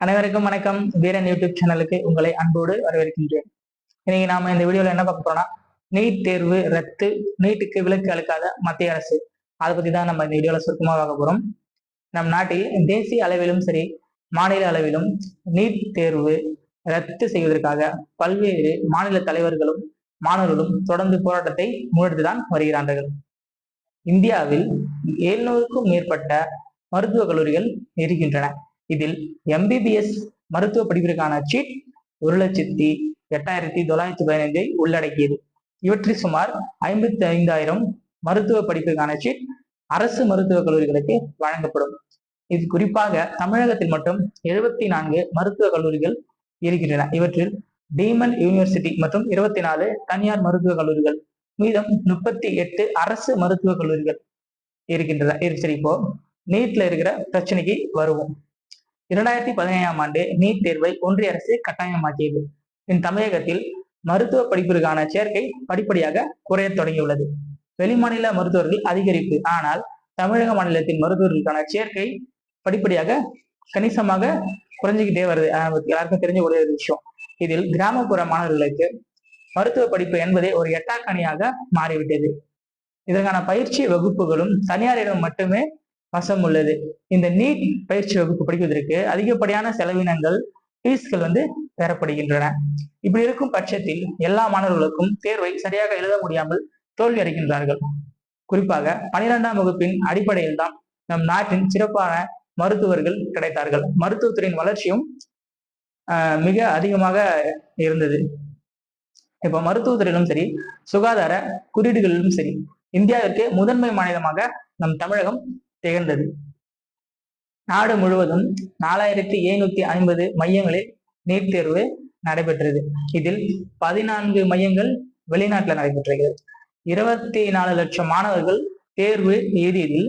அனைவருக்கும் வணக்கம். வீரன் யூடியூப் சேனலுக்கு உங்களை அன்போடு வரவேற்கின்றேன். இன்னைக்கு நாம இந்த வீடியோல என்ன பார்க்க போறோம்னா நீட் தேர்வு ரத்து நீட்டுக்கு விலக்கு அளிக்காத மத்திய அரசு. அதை பத்தி தான் நம்ம இந்த வீடியோல சுருக்கமாக பார்க்க போறோம். நம் நாட்டில் தேசிய அளவிலும் சரி மாநில அளவிலும் நீட் தேர்வு ரத்து செய்வதற்காக பல்வேறு மாநில தலைவர்களும் மாணவர்களும் தொடர்ந்து போராட்டத்தை முன்னெடுத்துதான் வருகிறார்கள். இந்தியாவில் எழுநூறுக்கும் மேற்பட்ட மருத்துவக் கல்லூரிகள் இருக்கின்றன. இதில் எம்பிபிஎஸ் மருத்துவ படிப்பிற்கான சீட் ஒரு லட்சத்தி எட்டாயிரத்தி தொள்ளாயிரத்தி பதினைந்தை உள்ளடக்கியது. இவற்றில் சுமார் ஐம்பத்தி ஐந்தாயிரம் மருத்துவ படிப்புக்கான சீட் அரசு மருத்துவக் கல்லூரிகளுக்கு வழங்கப்படும். இது குறிப்பாக தமிழகத்தில் மட்டும் எழுபத்தி நான்கு மருத்துவக் கல்லூரிகள் இருக்கின்றன. இவற்றில் டீமன் யூனிவர்சிட்டி மற்றும் இருபத்தி நாலு தனியார் மருத்துவக் கல்லூரிகள் மீதம் முப்பத்தி எட்டு அரசு மருத்துவக் கல்லூரிகள் இருக்கின்றன. சரி இப்போ நீட்ல இருக்கிற பிரச்சனைக்கு வருவோம். இரண்டாயிரத்தி பதினேழாம் ஆண்டு நீட் தேர்வை ஒன்றிய அரசு கட்டாயமாக்கியது. இன் தமிழகத்தில் மருத்துவ படிப்பிற்கான சேர்க்கை படிப்படியாக குறையத் தொடங்கியுள்ளது. வெளிமாநில மருத்துவர்கள் அதிகரிப்பு ஆனால் தமிழக மாநிலத்தின் மருத்துவர்களுக்கான சேர்க்கை படிப்படியாக கணிசமாக குறைஞ்சிக்கிட்டே வருது. எல்லாருக்கும் தெரிஞ்ச ஒரு விஷயம். இதில் கிராமப்புற மாணவர்களுக்கு மருத்துவ படிப்பு என்பதே ஒரு எட்டாக்கணியாக மாறிவிட்டது. இதற்கான பயிற்சி வகுப்புகளும் தனியாரிடம் மட்டுமே வசம் உள்ளது. இந்த நீட் பயிற்சி வகுப்பு படிப்பதற்கு அதிகப்படியான செலவினங்கள் ஃபீஸ்கள் வந்து பெறப்படுகின்றன. இப்படி இருக்கும் பட்சத்தில் எல்லா மாணவர்களுக்கும் தேர்வை சரியாக எழுத முடியாமல் தோல்வி அடைகின்றார்கள். குறிப்பாக பனிரெண்டாம் வகுப்பின் அடிப்படையில் தான் நம் நாட்டின் சிறப்பான மருத்துவர்கள் கிடைத்தார்கள். மருத்துவத்துறையின் வளர்ச்சியும் மிக அதிகமாக இருந்தது. இப்போ மருத்துவத்துறையிலும் சரி சுகாதார குறியீடுகளிலும் சரி இந்தியாவிற்கு முதன்மை மாநிலமாக நம் தமிழகம் திகழ்ந்தது. நாடு முழுவதும் நாலாயிரத்தி எழுநூத்தி ஐம்பது மையங்களில் நீட் தேர்வு நடைபெற்றது. இதில் பதினான்கு மையங்கள் வெளிநாட்டில் நடைபெற்றது இருபத்தி நாலு லட்சம் மாணவர்கள் தேர்வு எழுதியதில்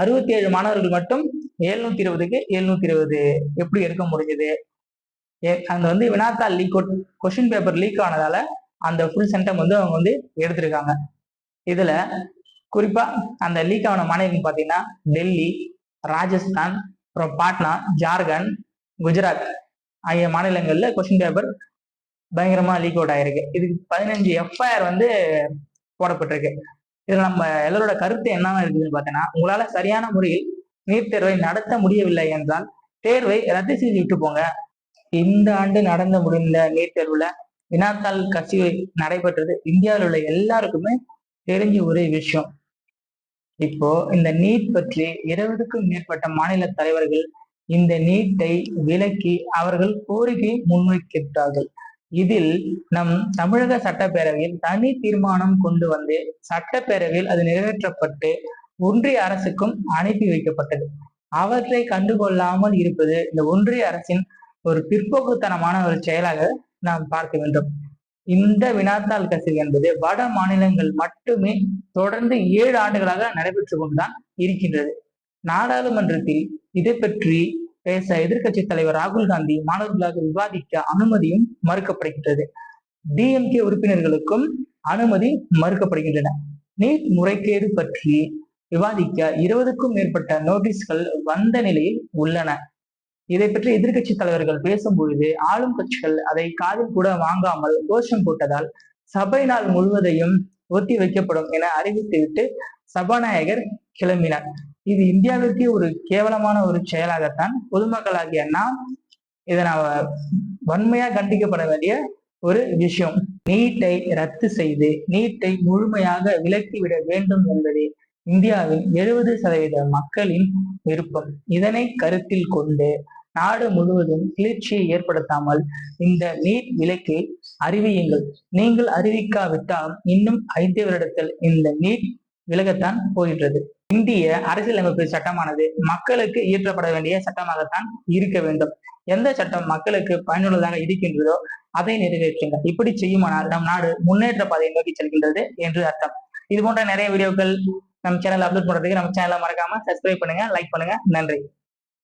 அறுபத்தி ஏழு மாணவர்கள் மட்டும் எழுநூத்தி இருபதுக்கு எழுநூத்தி இருபது. எப்படி எடுக்க முடிஞ்சது? அங்க வந்து வினாத்தாள் லீக் கொஸ்டின் பேப்பர் லீக் ஆனதால அந்த ஃபுல் சென்டம் வந்து அவங்க வந்து எடுத்திருக்காங்க. இதுல குறிப்பா அந்த லீக் ஆன மாநிலம் பாத்தீங்கன்னா டெல்லி ராஜஸ்தான் அப்புறம் பாட்னா ஜார்க்கண்ட் குஜராத் ஆகிய மாநிலங்கள்ல கொஸ்டின் பேப்பர் பயங்கரமா லீக் அவுட் ஆயிருக்கு. இதுக்கு பதினஞ்சு எஃப்ஐஆர் வந்து போடப்பட்டிருக்கு. இதுல நம்ம எல்லாரோட கருத்து என்னவா இருக்குதுன்னு பார்த்தீங்கன்னா உங்களால சரியான முறையில் நீட் தேர்வை நடத்த முடியவில்லை என்றால் தேர்வை ரத்து செய்து விட்டு போங்க. இந்த ஆண்டு நடந்த முடிந்த நீட் தேர்வுல வினாத்தாள் கசிவு நடைபெற்றது இந்தியாவில் உள்ள எல்லாருக்குமே தெரிஞ்ச ஒரே விஷயம். இப்போ இந்த நீட் பற்றி இருபதுக்கும் மேற்பட்ட மாநில தலைவர்கள் இந்த நீட்டை விலக்கி அவர்கள் கோரிக்கை முன்வைக்கிறார்கள் இதில் நம் தமிழக சட்டப்பேரவையில் தனி தீர்மானம் கொண்டு வந்து சட்டப்பேரவையில் அது நிறைவேற்றப்பட்டு ஒன்றிய அரசுக்கும் அனுப்பி வைக்கப்பட்டது. அவற்றை கண்டுகொள்ளாமல் இருப்பது இந்த ஒன்றிய அரசின் ஒரு பிற்போக்குத்தனமான ஒரு செயலாக நாம் பார்க்க வேண்டும். இந்த வினாத்தாள் கசிவு என்பது வட மாநிலங்கள் மட்டுமே தொடர்ந்து ஏழு ஆண்டுகளாக நடைபெற்று கொண்டுதான் இருக்கின்றது. நாடாளுமன்றத்தில் இதை பற்றி பேச எதிர்கட்சி தலைவர் ராகுல் காந்தி மாணவர்களாக விவாதிக்க அனுமதியும் மறுக்கப்படுகின்றது. டிஎம்கே உறுப்பினர்களுக்கும் அனுமதி மறுக்கப்படுகின்றன. நீட் முறைகேடு பற்றி விவாதிக்க இருபதுக்கும் மேற்பட்ட நோட்டீஸ்கள் வந்த நிலையில் உள்ளன. இதை பற்றி எதிர்கட்சி தலைவர்கள் பேசும்பொழுது ஆளும் கட்சிகள் அதை காதில் கூட வாங்காமல் கோஷம் போட்டதால் சபை நாள் முழுவதையும் ஒத்தி வைக்கப்படும் என அறிவித்துவிட்டு சபாநாயகர் கிளம்பினார். இது இந்தியாவிற்கே ஒரு கேவலமான ஒரு செயலாகத்தான் பொதுமக்களாகிய நாம் இதை நான் வன்மையா கண்டிக்கப்பட வேண்டிய ஒரு விஷயம். நீட்டை ரத்து செய்து நீட்டை முழுமையாக விலக்கிவிட வேண்டும் என்பதே இந்தியாவின் எழுபது சதவீத மக்களின் விருப்பம். இதனை கருத்தில் கொண்டு நாடு முழுவதும் கிளர்ச்சியை ஏற்படுத்தாமல் இந்த நீட் விலக்கை அறிவியுங்கள். நீங்கள் அறிவிக்காவிட்டால் இன்னும் ஐந்து வருடத்தில் இந்த நீட் விலகத்தான் போகின்றது. இந்திய அரசியலமைப்பு சட்டமானது மக்களுக்கு இயற்றப்பட வேண்டிய சட்டமாகத்தான் இருக்க வேண்டும். எந்த சட்டம் மக்களுக்கு பயனுள்ளதாக இருக்கின்றதோ அதை நிறைவேற்றுங்க இப்படி செய்யுமானால் நம் நாடு முன்னேற்ற பாதையை நோக்கி செல்கின்றது என்று அர்த்தம். இது போன்ற நிறைய வீடியோக்கள் நம்ம சேனல் அப்லோட் பண்றதுக்கு நம்ம சேனலை மறக்காம சப்ஸ்கிரைப் பண்ணுங்க லைக் பண்ணுங்க. நன்றி.